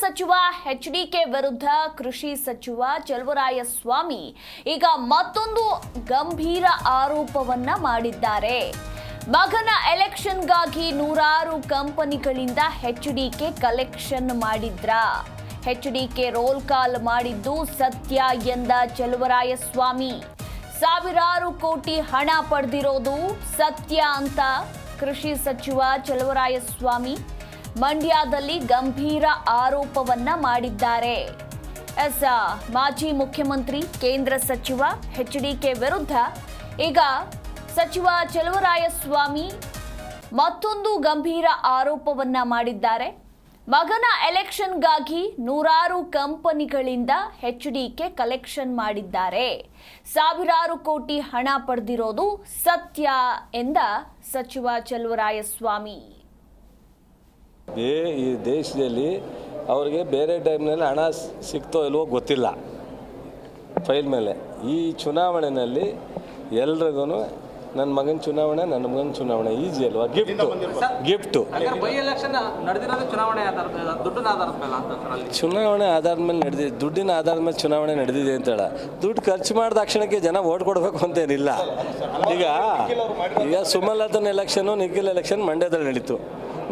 ಸಚಿವ, H DK ವಿರುದ್ಧ ಕೃಷಿ ಸಚಿವ ಚಲುವರಾಯಸ್ವಾಮಿ ಈಗ ಮತ್ತೊಂದು ಗಂಭೀರ ಆರೋಪವನ್ನ ಮಾಡಿದ್ದಾರೆ. ಮಗನ ಎಲೆಕ್ಷನ್ಗಾಗಿ ನೂರಾರು ಕಂಪನಿಗಳಿಂದ ಎಚ್ ಡಿಕೆ ಕಲೆಕ್ಷನ್ ಮಾಡಿದ್ರ? H D K roll call ಮಾಡಿದ್ದು ಸತ್ಯ ಎಂದ ಚಲುವರಾಯಸ್ವಾಮಿ. ಸಾವಿರಾರು ಕೋಟಿ ಹಣ ಪಡೆದಿರೋದು ಸತ್ಯ ಅಂತ ಕೃಷಿ ಸಚಿವ ಚಲುವರಾಯಸ್ವಾಮಿ. ಮಂಡ್ಯದಲ್ಲಿ ಗಂಭೀರ ಆರೋಪವನ್ನ ಮಾಡಿದ್ದಾರೆ. ಎಸ್ ಮಾಜಿ ಮುಖ್ಯಮಂತ್ರಿ, ಕೇಂದ್ರ ಸಚಿವ, ಎಚ್ ಡಿಕೆ ವಿರುದ್ಧ ಈಗ ಸಚಿವ ಚಲುವರಾಯಸ್ವಾಮಿ ಮತ್ತೊಂದು ಗಂಭೀರ ಆರೋಪವನ್ನ ಮಾಡಿದ್ದಾರೆ. ಮಗನ ಎಲೆಕ್ಷನ್ಗಾಗಿ ನೂರಾರು ಕಂಪನಿಗಳಿಂದ ಎಚ್ ಡಿಕೆ ಕಲೆಕ್ಷನ್ ಮಾಡಿದ್ದಾರೆ. ಸಾವಿರಾರು ಕೋಟಿ ಹಣ ಪಡೆದಿರೋದು ಸತ್ಯ ಎಂದ ಸಚಿವ ಚಲುವರಾಯಸ್ವಾಮಿ. ಬೇ ಈ ದೇಶದಲ್ಲಿ ಅವ್ರಿಗೆ ಬೇರೆ ಟೈಮ್ನಲ್ಲಿ ಹಣ ಸಿಗ್ತೋ ಇಲ್ವೋ ಗೊತ್ತಿಲ್ಲ. ಫೈಲ್ ಮೇಲೆ. ಈ ಚುನಾವಣೆಯಲ್ಲಿ ಎಲ್ರಿಗೂ ನನ್ನ ಮಗನ ಚುನಾವಣೆ ನನ್ನ ಮಗನ ಚುನಾವಣೆ ಈಜಿ ಅಲ್ವಾ? ಗಿಫ್ಟು. ಗಿಫ್ಟು. ಆಧಾರದ ಮೇಲೆ ಚುನಾವಣೆ ಆಧಾರದ ಮೇಲೆ ನಡೆದಿದೆ ದುಡ್ಡಿನ ಆಧಾರದ ಮೇಲೆ ಚುನಾವಣೆ ನಡೆದಿದೆ ಅಂತ ಹೇಳ. ದುಡ್ಡು ಖರ್ಚು ಮಾಡಿದ ತಕ್ಷಣಕ್ಕೆ ಜನ ಓಟ್ ಕೊಡಬೇಕು ಅಂತೇನಿಲ್ಲ. ಈಗ ಈಗ ಸುಮಲತನ ಎಲೆಕ್ಷನು ನಿಖಿಲ್ ಎಲೆಕ್ಷನ್ ಮಂಡ್ಯದಲ್ಲಿ ನಡೀತು.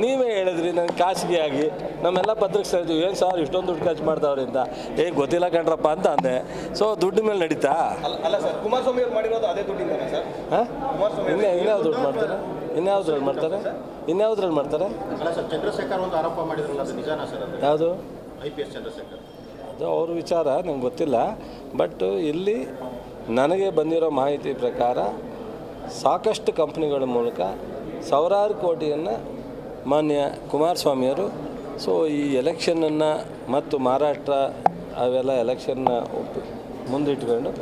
ನೀವೇ ಹೇಳಿದ್ರಿ ನಾನು ಖಾಸಗಿಯಾಗಿ. ನಮ್ಮೆಲ್ಲ ಪತ್ರಕ್ಕೆ ಇದ್ದೀವಿ. ಏನು ಸರ್ ಇಷ್ಟೊಂದು ದುಡ್ಡು ಖರ್ಚು ಮಾಡ್ತಾವ್ರಿ ಅಂತ. ಏ ಗೊತ್ತಿಲ್ಲ ಕಣ್ರಪ್ಪ ಅಂತ ಅಂದೆ. ಸೊ ದುಡ್ಡು ಮೇಲೆ ನಡೀತಾ? ಅಲ್ಲ ಸರ್ ಕುಮಾರಸ್ವಾಮಿ ಅವ್ರು ಮಾಡಿರೋದು ಅದೇ ದುಡ್ಡಿಂದಾನೆ ಸರ್? ಹಾಂ? ಇನ್ಯಾ ಇನ್ಯಾವ ದುಡ್ಡು ಮಾಡ್ತಾರೆ? ಇನ್ಯಾವ್ದ್ರಲ್ಲಿ ಮಾಡ್ತಾರೆ? ಇನ್ಯಾವ್ದ್ರಲ್ಲಿ ಮಾಡ್ತಾರೆ? ಅಲ್ಲ ಸರ್ ಚಂದ್ರಶೇಖರ್ ಒಂದು ಆರೋಪ ಮಾಡಿದ್ರಲ್ಲ ಅದು ನಿಜಾನಾ ಸರ್ ಅದು? ಯಾವುದು? I P S Chandrashekhar. ಅದು ಅವ್ರ ವಿಚಾರ ನಂಗೆ ಗೊತ್ತಿಲ್ಲ. ಬಟ್ ಇಲ್ಲಿ ನನಗೆ ಬಂದಿರೋ ಮಾಹಿತಿ ಪ್ರಕಾರ ಸಾಕಷ್ಟು ಕಂಪ್ನಿಗಳ ಮೂಲಕ ಸಾವಿರಾರು ಕೋಟಿಯನ್ನು ಮಾನ್ಯ ಕುಮಾರಸ್ವಾಮಿಯವರು ಸೊ ಈ ಎಲೆಕ್ಷನನ್ನು ಮತ್ತು ಮಹಾರಾಷ್ಟ್ರ ಅವೆಲ್ಲ ಎಲೆಕ್ಷನ್ನ ಮುಂದಿಟ್ಕೊಂಡು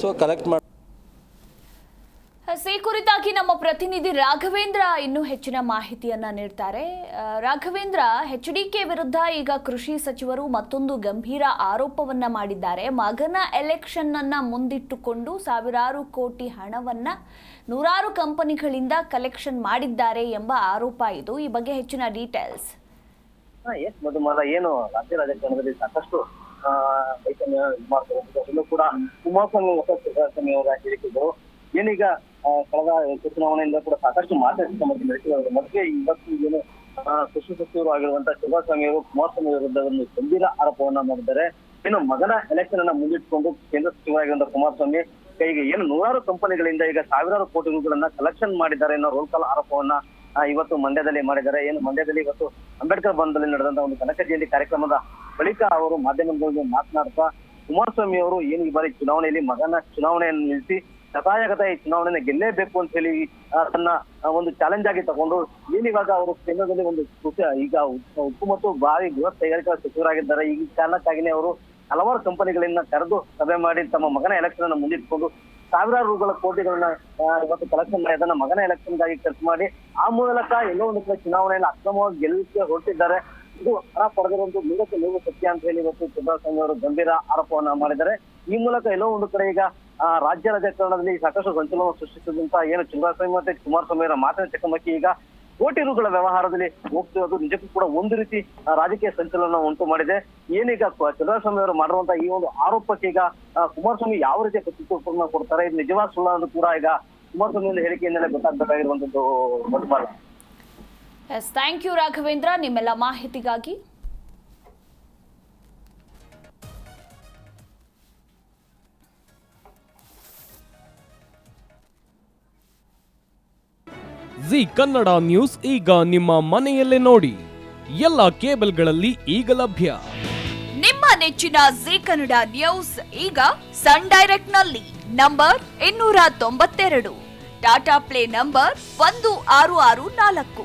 ಸೊ ಕಲೆಕ್ಟ್ ಮಾಡಿ ಕುರಿತಾಗಿ ನಮ್ಮ ಪ್ರತಿನಿಧಿ ರಾಘವೇಂದ್ರ ಇನ್ನೂ ಹೆಚ್ಚಿನ ಮಾಹಿತಿಯನ್ನ ನೀಡ್ತಾರೆ. ರಾಘವೇಂದ್ರ, ಎಚ್ ಡಿಕೆ ವಿರುದ್ಧ ಈಗ ಕೃಷಿ ಸಚಿವರು ಮತ್ತೊಂದು ಗಂಭೀರ ಆರೋಪವನ್ನ ಮಾಡಿದ್ದಾರೆ. ಮಗನ ಎಲೆಕ್ಷನ್ ಅನ್ನ ಮುಂದಿಟ್ಟುಕೊಂಡು ಸಾವಿರಾರು ಕೋಟಿ ಹಣವನ್ನ ನೂರಾರು ಕಂಪನಿಗಳಿಂದ ಕಲೆಕ್ಷನ್ ಮಾಡಿದ್ದಾರೆ ಎಂಬ ಆರೋಪ ಇದು. ಈ ಬಗ್ಗೆ ಹೆಚ್ಚಿನ ಡೀಟೇಲ್ಸ್. ಏನು ಸಾಕಷ್ಟು ಕೂಡ ಕುಮಾರಸ್ವಾಮಿ ಹೊಸ ಹೇಳಿಕೆಗಳು ಏನೀಗ ಕಳೆದ ಚುನಾವಣೆಯಿಂದ ಕೂಡ ಸಾಕಷ್ಟು ಮಾತಾಡಿದ ಬಗ್ಗೆ ನಡೆಸಿದ್ದಾರೆ ಮತ್ತೆ ಇವತ್ತು ಏನು ಕೃಷಿ ಸಚಿವರು ಆಗಿರುವಂತಹ ಕುಮಾರಸ್ವಾಮಿ ಅವರು ಕುಮಾರಸ್ವಾಮಿ ವಿರುದ್ಧ ಒಂದು ಗಂಭೀರ ಆರೋಪವನ್ನ ಮಾಡಿದ್ದಾರೆ. ಏನು ಮಗನ ಎಲೆಕ್ಷನ್ ಅನ್ನ ಮುಂದಿಟ್ಟುಕೊಂಡು ಕೇಂದ್ರ ಸಚಿವರಾಗಿರುವಂತಹ ಕುಮಾರಸ್ವಾಮಿ ಕೈಗೆ ಏನು ನೂರಾರು ಕಂಪನಿಗಳಿಂದ ಈಗ ಸಾವಿರಾರು ಕೋಟಿ ರೂಪಾಯಿಗಳನ್ನ ಕಲೆಕ್ಷನ್ ಮಾಡಿದ್ದಾರೆ ಅನ್ನೋ ರೋಲ್ ಕಾಲ್ ಆರೋಪವನ್ನ ಇವತ್ತು ಮಂಡ್ಯದಲ್ಲಿ ಮಾಡಿದ್ದಾರೆ. ಏನು ಮಂಡ್ಯದಲ್ಲಿ ಇವತ್ತು ಅಂಬೇಡ್ಕರ್ ಭವನದಲ್ಲಿ ನಡೆದಂತ ಒಂದು ಕನಕ ಜಯಂತಿ ಕಾರ್ಯಕ್ರಮದ ಬಳಿಕ ಅವರು ಮಾಧ್ಯಮಗಳಿಗೆ ಮಾತನಾಡ್ತಾ ಕುಮಾರಸ್ವಾಮಿ ಅವರು ಏನು ಈ ಬಾರಿ ಚುನಾವಣೆಯಲ್ಲಿ ಮಗನ ಚುನಾವಣೆಯನ್ನು ನಿಲ್ಲಿಸಿ ಕಥಾಯಗತ ಈ ಚುನಾವಣೆಯನ್ನು ಗೆಲ್ಲೇಬೇಕು ಅಂತ ಹೇಳಿ ಅದನ್ನ ಒಂದು ಚಾಲೆಂಜ್ ಆಗಿ ತಗೊಂಡು ಏನಿವಾಗ ಅವರು ಕೇಂದ್ರದಲ್ಲಿ ಒಂದು ಈಗ ಉಕ್ಕು ಮತ್ತು ಭಾರಿ ಬೃಹತ್ ಕೈಗಾರಿಕಾ ಸಚಿವರಾಗಿದ್ದಾರೆ. ಈ ಕಾರಣಕ್ಕಾಗಿನೇ ಅವರು ಹಲವಾರು ಕಂಪನಿಗಳಿಂದ ಕರೆದು ಸಭೆ ಮಾಡಿ ತಮ್ಮ ಮಗನ ಎಲೆಕ್ಷನ್ ಅನ್ನು ಮುಂದಿಟ್ಕೊಂಡು ಸಾವಿರಾರು ರೂಗಳ ಕೋಟಿಗಳನ್ನ ಇವತ್ತು ಕಲೆಕ್ಷನ್ ಮಾಡಿ, ಅದನ್ನ ಮಗನ ಎಲೆಕ್ಷನ್ಗಾಗಿ ಖರ್ಚು ಮಾಡಿ, ಆ ಮೂಲಕ ಎಲ್ಲೋ ಒಂದು ಕಡೆ ಚುನಾವಣೆಯನ್ನು ಅಕ್ರಮವಾಗಿ ಗೆಲ್ಲಿಸಿ ಹೊರಟಿದ್ದಾರೆ. ಇದು ಹಣ ಪಡೆದಿರುವಂತ ನಿಜಕ್ಕೆ ನೂರು ಸತ್ಯ ಅಂತ ಹೇಳಿ ಇವತ್ತು ಸಿದ್ದರಾಮಯ್ಯ ಅವರು ಗಂಭೀರ ಆರೋಪವನ್ನ ಮಾಡಿದ್ದಾರೆ. ಈ ಮೂಲಕ ಎಲ್ಲೋ ಒಂದು ಕಡೆ ಈಗ ರಾಜ್ಯ ರಾಜಕಾರಣದಲ್ಲಿ ಸಾಕಷ್ಟು ಸಂಚಲನ ಸೃಷ್ಟಿಸಿದಂತಹ ಏನು ಸಿದ್ದರಾಮಯ್ಯ ಮತ್ತೆ ಕುಮಾರಸ್ವಾಮಿ ಅವರ ಮಾತಿನ ಚಕಮಕಿ ಈಗ ಕೋಟಿ ರುಗಳ ವ್ಯವಹಾರದಲ್ಲಿ ಹೋಗ್ತಿರೋದು ನಿಜಕ್ಕೂ ಕೂಡ ಒಂದು ರೀತಿ ರಾಜಕೀಯ ಸಂಚಲನ ಉಂಟು ಮಾಡಿದೆ. ಏನೀಗ ಚಂದ್ರಸ್ವಾಮಿ ಅವರು ಮಾಡಿರುವಂತಹ ಈ ಒಂದು ಆರೋಪಕ್ಕೆ ಈಗ ಕುಮಾರಸ್ವಾಮಿ ಯಾವ ರೀತಿಯ ಪ್ರತಿಕ್ರಿಯೆ ಕೊಡ್ತಾರೆ? ಇದು ನಿಜವಾದ ಸುಳ್ಳು ಕೂಡ ಈಗ ಕುಮಾರಸ್ವಾಮಿ ಹೇಳಿಕೆಯಿಂದಲೇ ಗೊತ್ತಾಗಬೇಕಾಗಿರುವಂತದ್ದು ಎಸ್ ಥ್ಯಾಂಕ್ ಯು ರಾಘವೇಂದ್ರ ನಿಮ್ಮೆಲ್ಲ ಮಾಹಿತಿಗಾಗಿ. ಜಿ ಕನ್ನಡ ನ್ಯೂಸ್ ಈಗ ನಿಮ್ಮ ಮನೆಯಲ್ಲೇ ನೋಡಿ. ಎಲ್ಲ ಕೇಬಲ್ಗಳಲ್ಲಿ ಈಗ ಲಭ್ಯ. ನಿಮ್ಮ ನೆಚ್ಚಿನ ಜಿ ಕನ್ನಡ ನ್ಯೂಸ್ ಈಗ ಸನ್ ಡೈರೆಕ್ಟ್ನಲ್ಲಿ ನಂಬರ್ ಇನ್ನೂರ ತೊಂಬತ್ತೆರಡು. ಟಾಟಾ ಪ್ಲೇ ನಂಬರ್ ಒಂದು ಆರು ಆರು ನಾಲ್ಕು.